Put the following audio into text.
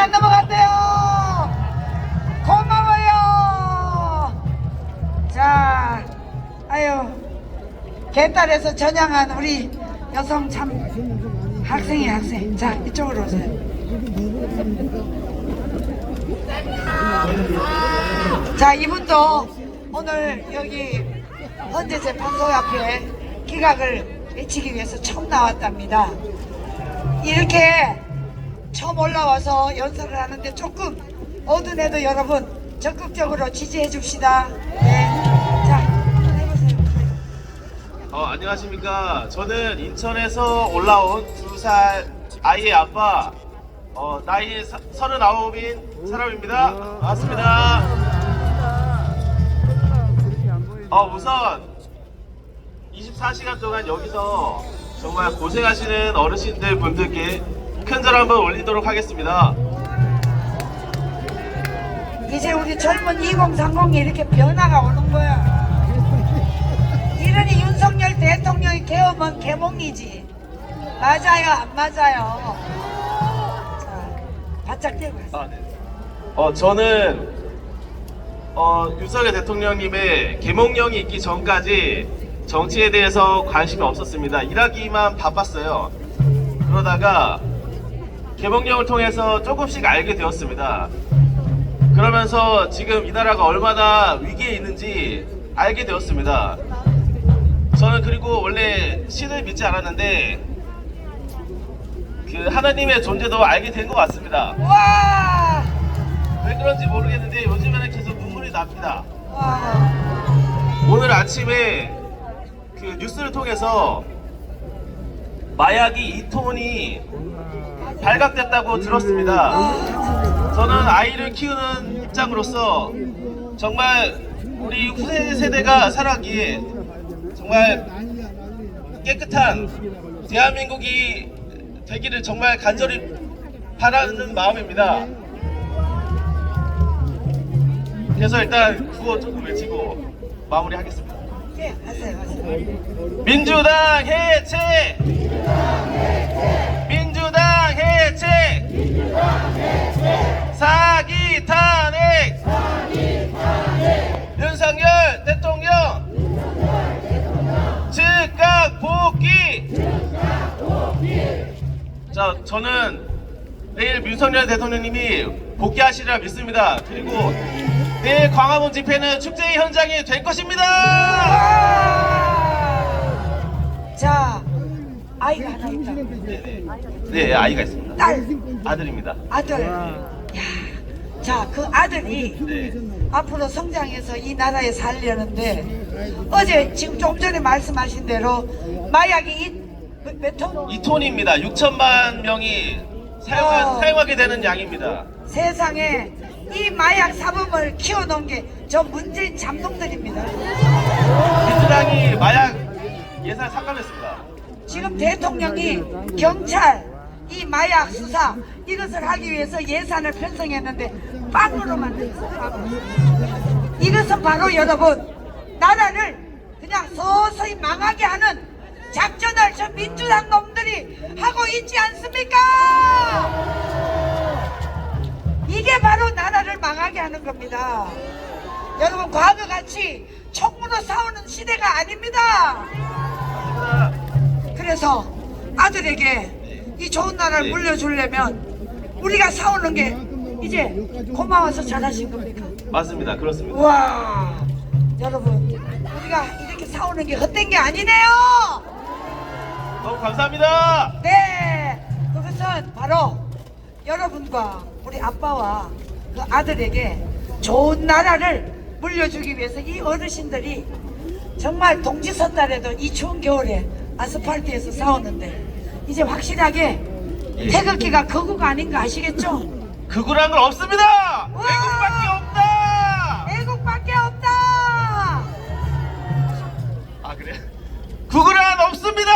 안 넘어간대요. 고마워요. 자, 아유, 개딸에서 전향한 우리 여성 참 학생이 학생. 자, 이쪽으로 오세요. 자, 이분도 오늘 여기 헌재 재판소 앞에 기각을 외치기 위해서 처음 나왔답니다. 이렇게 처음 올라와서 연설을 하는데 조금 어두내도 여러분 적극적으로 지지해 줍시다. 네. 자, 해보세요. 어, 안녕하십니까. 저는 인천에서 올라온 두 살 아이의 아빠, 어, 나이 사, 39인 사람입니다. 반갑습니다. 어, 우선 24시간 동안 여기서 정말 고생하시는 어르신들 분들께 큰절 한번 올리도록 하겠습니다. 이제 우리 젊은 2030이 이렇게 변화가 오는 거야. 이러니 윤석열 대통령이 개엄은 개몽이지. 맞아요, 안 맞아요. 자, 바짝 대고 하세요. 아, 네. 어, 저는 어, 윤석열 대통령님의 개몽령이 있기 전까지 정치에 대해서 관심이 없었습니다. 일하기만 바빴어요. 그러다가 개몽령을 통해서 조금씩 알게 되었습니다. 그러면서 지금 이 나라가 얼마나 위기에 있는지 알게 되었습니다. 저는 그리고 원래 신을 믿지 않았는데 그 하나님의 존재도 알게 된 것 같습니다. 와! 왜 그런지 모르겠는데 요즘에는 계속 눈물이 납니다. 와! 오늘 아침에 그 뉴스를 통해서 마약이 2톤이 발각됐다고 들었습니다. 저는 아이를 키우는 입장으로서 정말 우리 후세 세대가 살아기에 정말 깨끗한 대한민국이 되기를 정말 간절히 바라는 마음입니다. 그래서 일단 구호 조금 외치고 마무리하겠습니다. 민주당 해체! 민주당 해체! 사기 탄핵! 윤석열 대통령! 즉각 복귀! 자, 저는 내일 윤석열 대통령님이 복귀하시리라 믿습니다. 그리고 내일 광화문 집회는 축제의 현장이 될 것입니다! 와! 자, 아이가 하나 있다. 네, 아이가 있습니다. 딸, 아들입니다. 아들. 야, 자, 그 아들이 네. 앞으로 성장해서 이 나라에 살려는데 어제 지금 좀 전에 말씀하신 대로 마약이 이- 몇, 몇 톤? 2톤입니다. 6천만 명이 사용, 와. 사용하게 되는 양입니다. 세상에 이 마약 사범을 키워놓은 게 저 문재인 잠동들입니다. 민주당이 마약 예산 삭감했습니다. 지금 대통령이 경찰 이 마약 수사 이것을 하기 위해서 예산을 편성했는데 빵으로 만들었어요. 이것은 바로 여러분 나라를 그냥 서서히 망하게 하는 작전을 저 민주당 놈들이 하고 있지 않습니까? 이게 바로 나라를 망하게 하는 겁니다. 여러분 과거같이 총으로 싸우는 시대가 아닙니다. 그래서 아들에게 이 좋은 나라를 네. 물려주려면 우리가 싸우는 게 이제 고마워서 잘하신 겁니까? 맞습니다. 그렇습니다. 와 여러분 우리가 이렇게 싸우는 게 헛된 게 아니네요. 너무 감사합니다. 네 그것은 바로 여러분과 우리 아빠와 그 아들에게 좋은 나라를 물려주기 위해서 이 어르신들이 정말 동지 섣달에도 이 추운 겨울에 아스팔트에서 싸웠는데 이제 확실하게 태극기가 거구가 아닌가 아시겠죠? 극우란 건 없습니다. 외국밖에 없다. 애국밖에 없다. 아 그래? 극우란 없습니다.